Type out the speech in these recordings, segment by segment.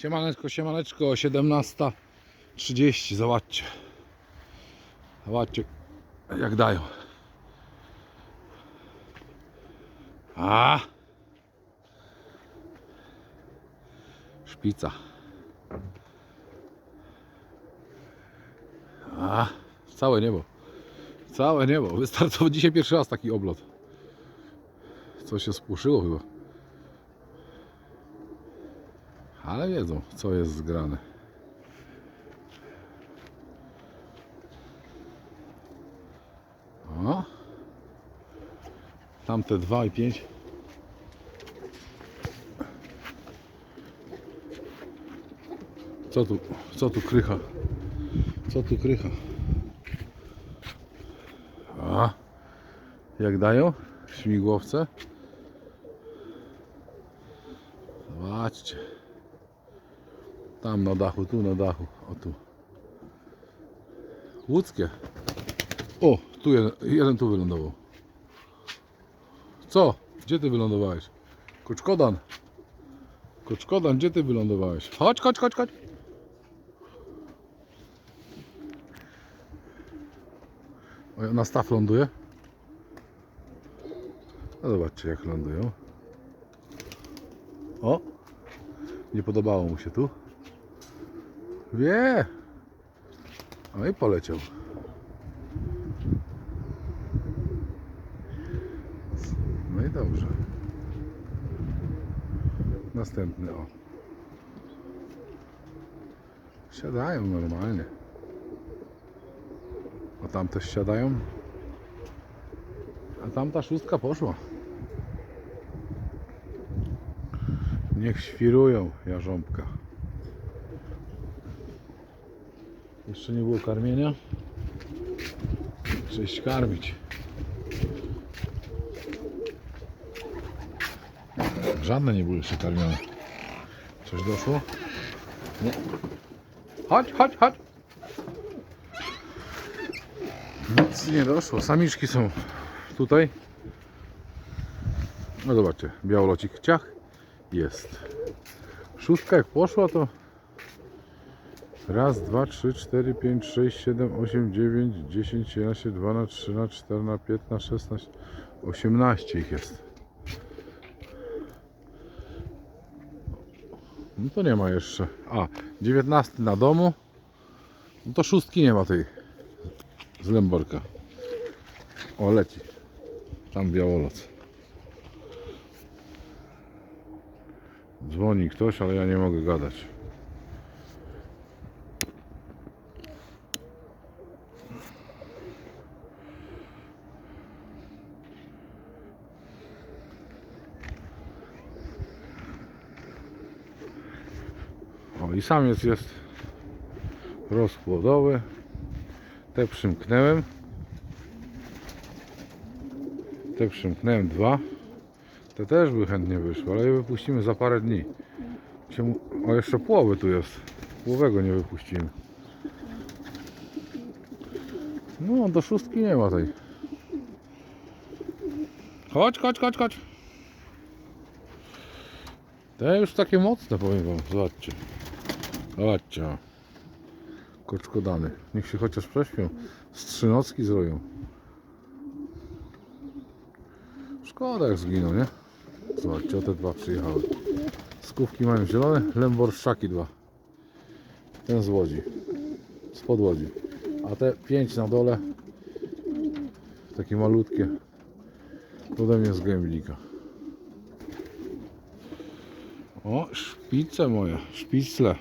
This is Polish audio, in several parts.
Siemaneczko, siemaneczko, 17.30, zobaczcie. Zobaczcie, jak dają. A! Szpica. A! Całe niebo. Całe niebo. Wystartował dzisiaj pierwszy raz taki oblot. Co się spłoszyło chyba. Ale wiedzą, co jest zgrane. O. Tamte 2 i 5. Co tu, co tu krycha? Co tu krycha? A, jak dają śmigłowce? Zobaczcie. Tam na dachu, tu na dachu, o tu. Łódzkie. O, tu jeden, jeden tu wylądował. Co? Gdzie ty wylądowałeś? Koczkodan. Koczkodan, gdzie ty wylądowałeś? Chodź, chodź, chodź, chodź. Na staw ląduje. No zobaczcie jak lądują. O! Nie podobało mu się tu. Wie! No i poleciał. No i dobrze. Następny o. Siadają normalnie. A tam też siadają. A tam ta szóstka poszła. Niech świrują jarząbka. Jeszcze nie było karmienia. Trzeba iść karmić. Żadne nie były jeszcze karmione. Coś doszło? Nie. Chodź, chodź, chodź. Nic nie doszło. Samiczki są tutaj. No zobaczcie, białolocik ciach jest. Szóstka jak poszła to raz, dwa, trzy, cztery, pięć, sześć, siedem, osiem, dziewięć, dziesięć, jedenaście, dwanaście, trzynaście, czternaście, piętnaście, szesnaście, osiemnaście ich jest. No to nie ma jeszcze. A, 19 na domu. No to szóstki nie ma tej z Lęborka. O, leci. Tam białoloc. Dzwoni ktoś, ale ja nie mogę gadać. I samiec jest rozpłodowy. Te przymknęłem. Te przymknąłem dwa. Te też by chętnie wyszły, ale je wypuścimy za parę dni. O, jeszcze połowy tu jest. Połowego nie wypuścimy. No, do szóstki nie ma tej. Chodź, chodź, chodź, chodź. Te już takie mocne, powiem wam. Zobaczcie. O. Koczkodany. Niech się chociaż prześpią. Strzynocki zrobią. Szkoda jak zginą, nie? Zobaczcie, o te dwa przyjechały. Skówki mają zielone, lęborszczaki dwa. Ten z Łodzi. Spod Łodzi. A te pięć na dole. Takie malutkie. Ode mnie z gębnika. O, szpice moje, szpicle.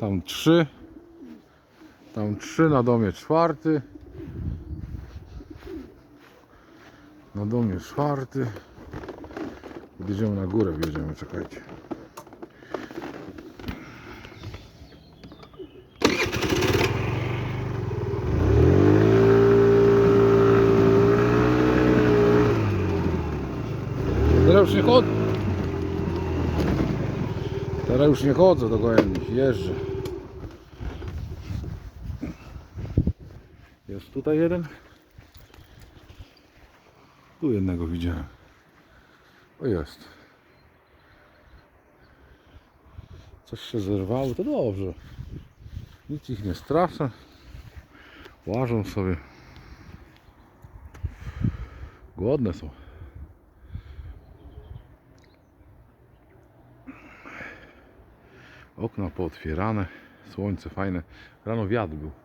Tam trzy. Tam trzy na domie czwarty. Na domie czwarty. Jedziemy na górę, wjedziemy, czekajcie. Teraz już nie chodzę. Teraz już nie chodzę do gołębi, jeżdżę. Tutaj jeden. Tu jednego widziałem. O jest. Co coś się zerwało, to dobrze. Nic ich nie straszy. Łażą sobie. Głodne są. Okna pootwierane, słońce fajne. Rano wiatr był.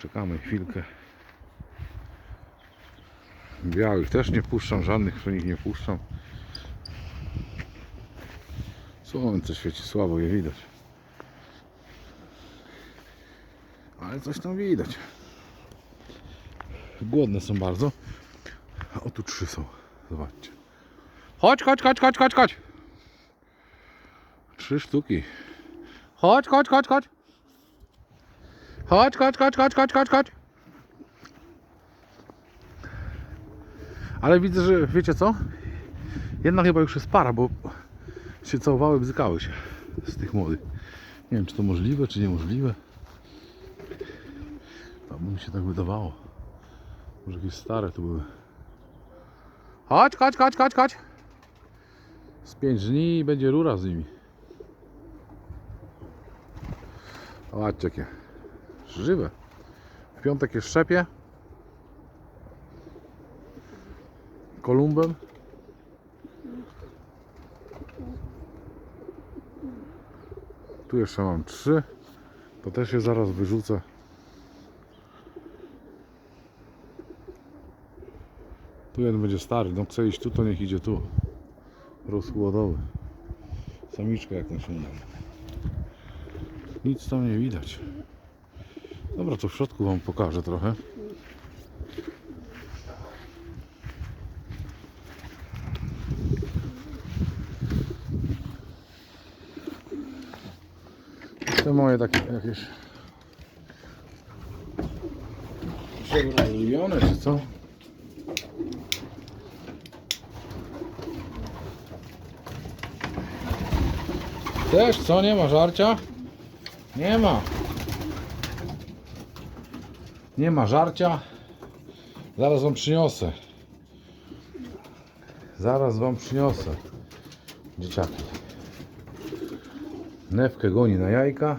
Poczekamy chwilkę. Białych też nie puszczam, żadnych przy nich nie puszczam. Słońce świeci słabo je widać. Ale coś tam widać. Głodne są bardzo. A o tu trzy są. Zobaczcie. Chodź, chodź, chodź, chodź, chodź, chodź. Trzy sztuki. Chodź, chodź, chodź, chodź. Chodź, chodź, chodź, chodź, chodź, chodź, chodź. Ale widzę, że wiecie co? Jedna chyba już jest para, bo się całowały, bzykały się z tych młodych. Nie wiem, czy to możliwe, czy niemożliwe. To by mi się tak wydawało. Może jakieś stare to były. Chodź, chodź, chodź, chodź, chodź. Z pięć dni będzie rura z nimi. Zobaczcie jakie. Żywe. W piątek jest szczepie. Kolumbem. Tu jeszcze mam trzy. To też je zaraz wyrzucę. Tu jeden będzie stary. No chce iść tu, to niech idzie tu. Rozchłodowy. Samiczka jak na śniadanie. Nic tam nie widać. Dobra, to w środku Wam pokażę trochę. Te moje takie jakieś rozlubione czy co? Też co? Nie ma żarcia? Nie ma. Nie ma żarcia. Zaraz wam przyniosę. Zaraz wam przyniosę. Dzieciaki. Newkę goni na jajka.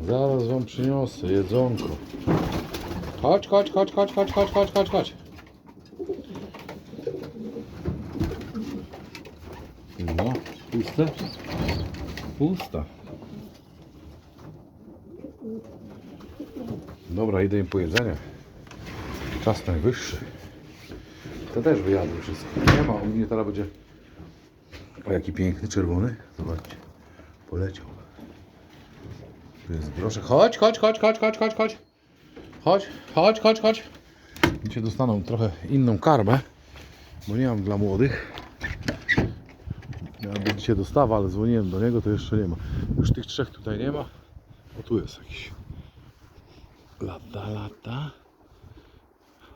Zaraz wam przyniosę jedzonko. Chodź, chodź, chodź, chodź, chodź, chodź, chodź, chodź, chodź. No, puste? Pusta. Dobra, idę im po jedzenie. Czas najwyższy. To też wyjadłem wszystko. Nie ma, u mnie teraz będzie... O, jaki piękny, czerwony. Zobaczcie. Poleciał. Tu jest groszek. Chodź, chodź, chodź, chodź, chodź, chodź, chodź. Chodź, chodź, chodź, chodź. Dzisiaj dostaną trochę inną karmę, bo nie mam dla młodych. Miałem być dzisiaj dostawa, ale dzwoniłem do niego, to jeszcze nie ma. Już tych trzech tutaj nie ma. O tu jest jakiś. Lata, lata.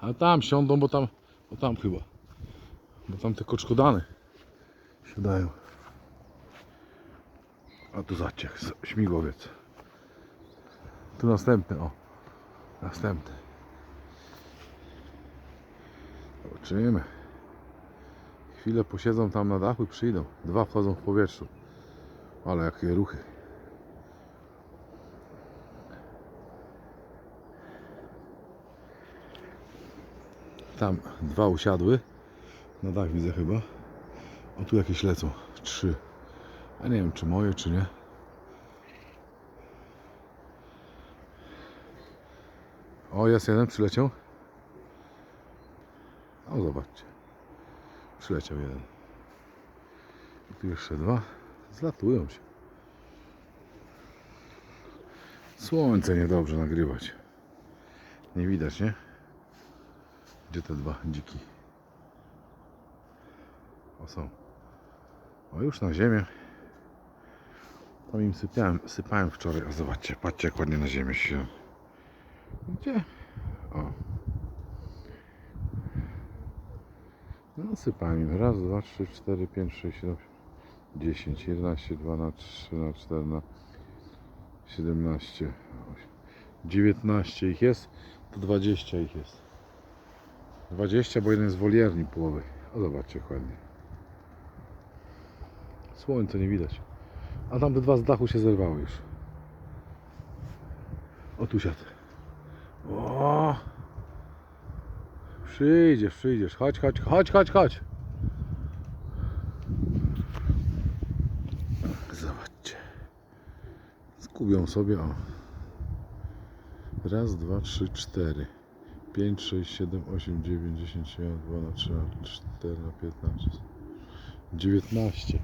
A tam siądą, bo tam, bo tam chyba. Bo tam te koczkodany siadają. A tu zobaczcie, jak z- śmigłowiec. Tu następny, o. Następny. Zobaczymy. Chwilę posiedzą tam na dachu i przyjdą. Dwa wchodzą w powietrzu. Ale jakie ruchy. Tam dwa usiadły. Na dach widzę chyba. O tu jakieś lecą. Trzy. A nie wiem czy moje czy nie. O jest jeden przyleciał. O zobaczcie. Przyleciał jeden. I tu jeszcze dwa. Zlatują się. Słońce niedobrze nagrywać. Nie widać, nie? Gdzie te dwa dziki? O są. O już na ziemię. Tam im sypiałem, sypałem wczoraj. A zobaczcie, patrzcie jak ładnie na ziemię się. Gdzie? O. No sypałem im. Raz, dwa, trzy, cztery, pięć, sześć, siedem, dziesięć, jedenaście, dwanaście, trzynaście, czternaście, siedemnaście, dziewiętnaście ich jest, to dwadzieścia ich jest. 20, bo jeden jest wolierni połowy. O zobaczcie ładnie. Słońce nie widać. A tamte dwa z dachu się zerwały już. O tu siadł. O! Przyjdziesz, przyjdziesz. Chodź, chodź, chodź, chodź, chodź. Zobaczcie. Skubią sobie o. Raz, dwa, trzy, cztery. 5, 6, 7, 8, 9, 10, 11, 12, 13, 14, 15, 19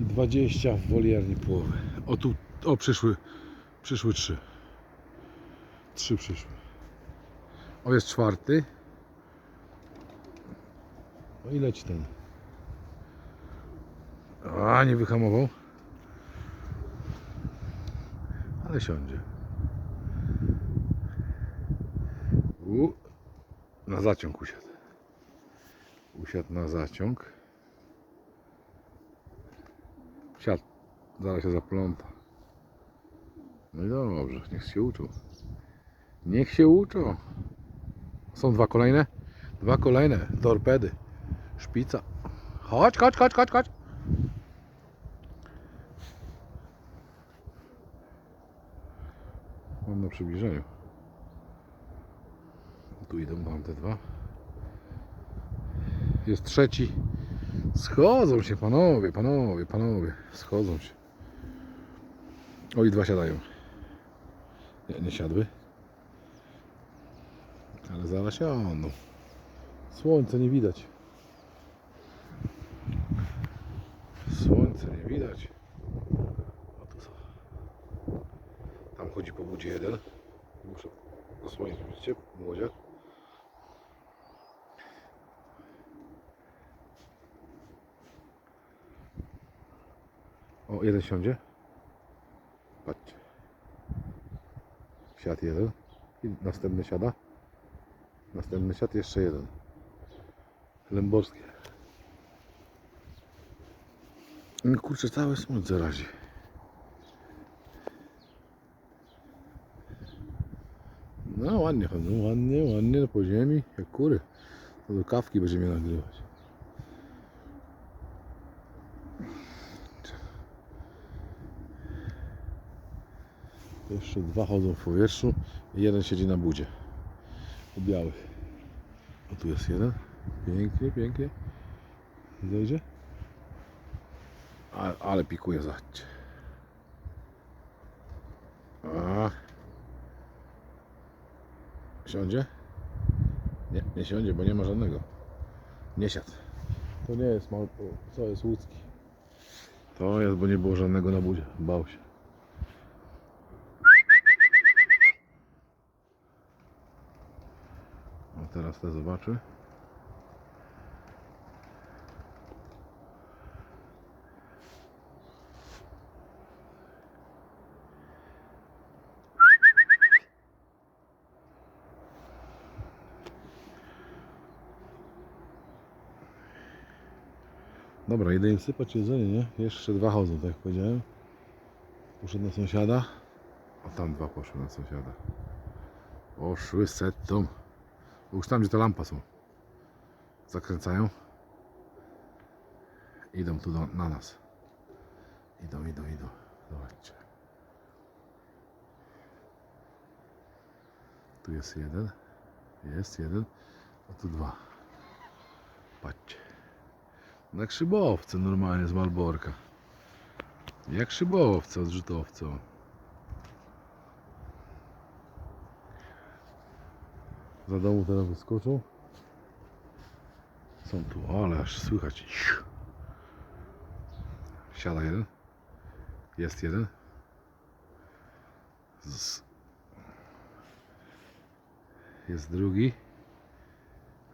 i 20 w wolierni połowy. O tu, o przyszły, przyszły trzy. Trzy przyszły. O jest czwarty. O ile ci ten? A nie wyhamował. Ale siądzie. U, na zaciąg usiadł. Usiadł na zaciąg. Siadł. Zaraz się zapląta. No i dobrze, niech się uczą. Niech się uczą. Są dwa kolejne? Dwa kolejne. Torpedy. Szpica. Chodź, chodź, chodź, chodź, chodź. Mam na przybliżeniu. Tu idą tam te dwa. Jest trzeci. Schodzą się panowie, panowie, panowie. Schodzą się. O i dwa siadają. Nie, nie siadły. Ale zaraz siądą. Słońce nie widać. Słońce nie widać. O tu są. Tam chodzi po budzie jeden. Muszę zasłonić, widzicie? Młodziak. Jeden siądzie. Patrzcie. Siad jeden. I następny siada. Następny siad, jeszcze jeden. Lęborskie. No Kurczę, całe słońce razi. No ładnie chodzą, ładnie, ładnie po ziemi, jak kury. To do kawki będziemy nagrywać. Jeszcze dwa chodzą w powietrzu i jeden siedzi na budzie. U białych. O tu jest jeden. Pięknie, pięknie. Zejdzie. Ale, ale pikuje, zobaczcie. A. Siądzie? Nie, nie siądzie, bo nie ma żadnego. Nie siadł. To nie jest. Co jest łódzki? To jest, bo nie było żadnego na budzie. Bał się. Teraz te zobaczy. Dobra, idę im sypać jedzenie, nie? Jeszcze dwa chodzą, tak jak powiedziałem. Poszedł na sąsiada. A tam dwa poszły na sąsiada. Poszły setą. Już tam, gdzie te lampa są. Zakręcają. Idą tu do, na nas. Idą, idą, idą. Zobaczcie. Tu jest jeden. Jest jeden. A tu dwa. Patrzcie. Jak szybowce normalnie z Malborka. Jak szybowce odrzutowcą. Za domu teraz wyskoczą. Są tu, ale aż słychać. Siada jeden. Jest jeden. Jest drugi.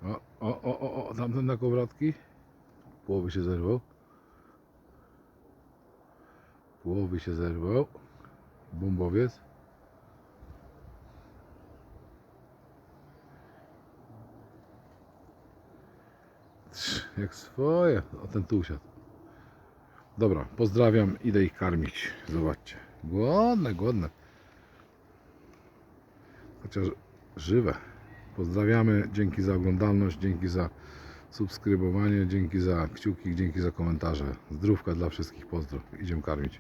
O, o, o, o, o, tamten na kowratki. Połowy się zerwał. Połowy się zerwał. Bombowiec. Jak swoje. O ten tu usiadł. Dobra, pozdrawiam. Idę ich karmić. Zobaczcie. Głodne, głodne. Chociaż żywe. Pozdrawiamy, dzięki za oglądalność, dzięki za subskrybowanie, dzięki za kciuki, dzięki za komentarze. Zdrówka dla wszystkich, pozdro. Idziemy karmić.